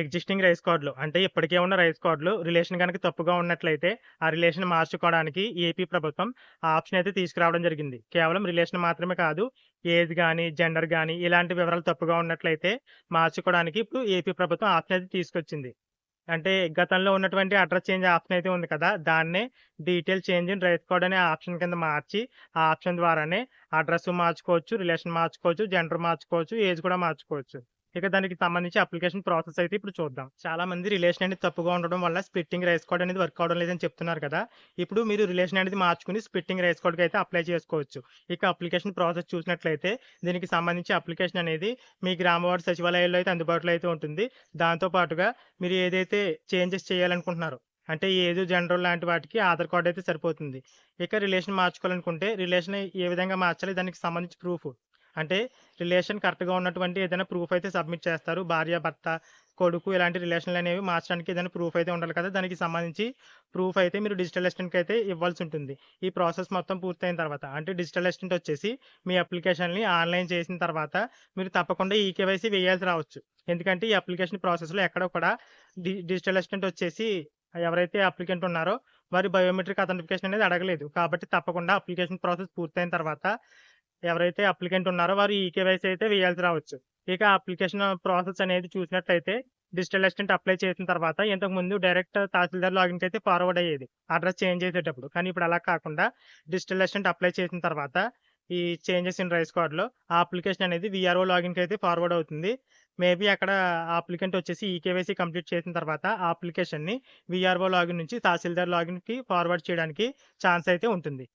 Existing rice కార్డులు అంటే ఇప్పటికే ఉన్న రైస్ కార్డులు రిలేషన్ కనుక తప్పుగా ఉన్నట్లయితే ఆ రిలేషన్ మార్చుకోవడానికి ఏపీ ప్రభుత్వం ఆ ఆప్షన్ అయితే తీసుకురావడం జరిగింది. కేవలం రిలేషన్ మాత్రమే కాదు ఏజ్ కానీ జెండర్ కానీ ఇలాంటి వివరాలు తప్పుగా ఉన్నట్లయితే మార్చుకోవడానికి ఇప్పుడు ఏపీ ప్రభుత్వం ఆప్షన్ అయితే తీసుకొచ్చింది. అంటే గతంలో ఉన్నటువంటి అడ్రస్ చేంజ్ ఆప్షన్ అయితే ఉంది కదా దాన్నే detail change in rice code అనే ఆప్షన్ కింద మార్చి ఆ ఆప్షన్ ద్వారానే అడ్రస్ మార్చుకోవచ్చు రిలేషన్ మార్చుకోవచ్చు జెండర్ మార్చుకోవచ్చు ఏజ్ కూడా మార్చుకోవచ్చు. ఇక దానికి సంబంధించి అప్లికేషన్ ప్రాసెస్ అయితే ఇప్పుడు చూద్దాం. చాలా మంది రిలేషన్ అనేది తప్పుగా ఉండడం వల్ల స్ప్లిట్టింగ్ రైస్ కోడ్ అనేది వర్క్ అవడం లేదని చెప్తున్నారు కదా. ఇప్పుడు మీరు రిలేషన్ అనేది మార్చుకుని స్ప్లిట్టింగ్ రైస్ కోడ్కి అయితే అప్లై చేసుకోవచ్చు. ఇక అప్లికేషన్ ప్రాసెస్ చూసినట్లయితే దీనికి సంబంధించి అప్లికేషన్ అనేది మీ గ్రామ వార్డు సచివాలయాల్లో అయితే అందుబాటులో అయితే ఉంటుంది. దాంతో పాటుగా మీరు ఏదైతే చేంజెస్ చేయాలనుకుంటున్నారో అంటే ఏదో జనరల్ లాంటి వాటికి ఆధార్ కార్డు అయితే సరిపోతుంది. ఇక రిలేషన్ మార్చుకోవాలనుకుంటే రిలేషన్ ఏ విధంగా మార్చాలి? దానికి సంబంధించి ప్రూఫ్ అంటే రిలేషన్ కరెక్ట్గా ఉన్నటువంటి ఏదైనా ప్రూఫ్ అయితే సబ్మిట్ చేస్తారు. భార్య భర్త కొడుకు ఇలాంటి రిలేషన్లు అనేవి మార్చడానికి ఏదైనా ప్రూఫ్ అయితే ఉండాలి కదా. దానికి సంబంధించి ప్రూఫ్ అయితే మీరు డిజిటల్ అసిస్టెంట్కి అయితే ఇవ్వాల్సి ఉంటుంది. ఈ ప్రాసెస్ మొత్తం పూర్తయిన తర్వాత అంటే డిజిటల్ అసిస్టెంట్ వచ్చేసి మీ అప్లికేషన్ని ఆన్లైన్ చేసిన తర్వాత మీరు తప్పకుండా ఈ కేవైసీ వేయాల్సి రావచ్చు. ఎందుకంటే ఈ అప్లికేషన్ ప్రాసెస్లో ఎక్కడ కూడా డి డిజిటల్ అసిస్టెంట్ వచ్చేసి ఎవరైతే అప్లికెంట్ ఉన్నారో వారి బయోమెట్రిక్ అథెంటిఫికేషన్ అనేది అడగలేదు. కాబట్టి తప్పకుండా అప్లికేషన్ ప్రాసెస్ పూర్తయిన తర్వాత ఎవరైతే అప్లికెంట్ ఉన్నారో వారు ఈ కేవైసీ అయితే వేయాల్సి రావచ్చు. ఇక అప్లికేషన్ ప్రాసెస్ అనేది చూసినట్లయితే డిజిటల్ అసిస్టెంట్ అప్లై చేసిన తర్వాత ఇంతకు ముందు డైరెక్ట్ తహసీల్దార్ లాగిన్కి అయితే ఫార్వర్డ్ అయ్యేది. అడ్రస్ చేంజ్ చేసేటప్పుడు. కానీ ఇప్పుడు అలా కాకుండా డిజిటల్ అసిస్టెంట్ అప్లై చేసిన తర్వాత ఈ చేంజెస్ ఇన్ రైస్ కార్డ్లో ఆ అప్లికేషన్ అనేది విఆర్ఓ లాగిన్కి అయితే ఫార్వర్డ్ అవుతుంది. మేబీ అక్కడ అప్లికెంట్ వచ్చేసి ఈకేవైసీ కంప్లీట్ చేసిన తర్వాత ఆ అప్లికేషన్ని విఆర్ఓ లాగిన్ నుంచి తహసీల్దార్ లాగిన్కి ఫార్వర్డ్ చేయడానికి ఛాన్స్ అయితే ఉంటుంది.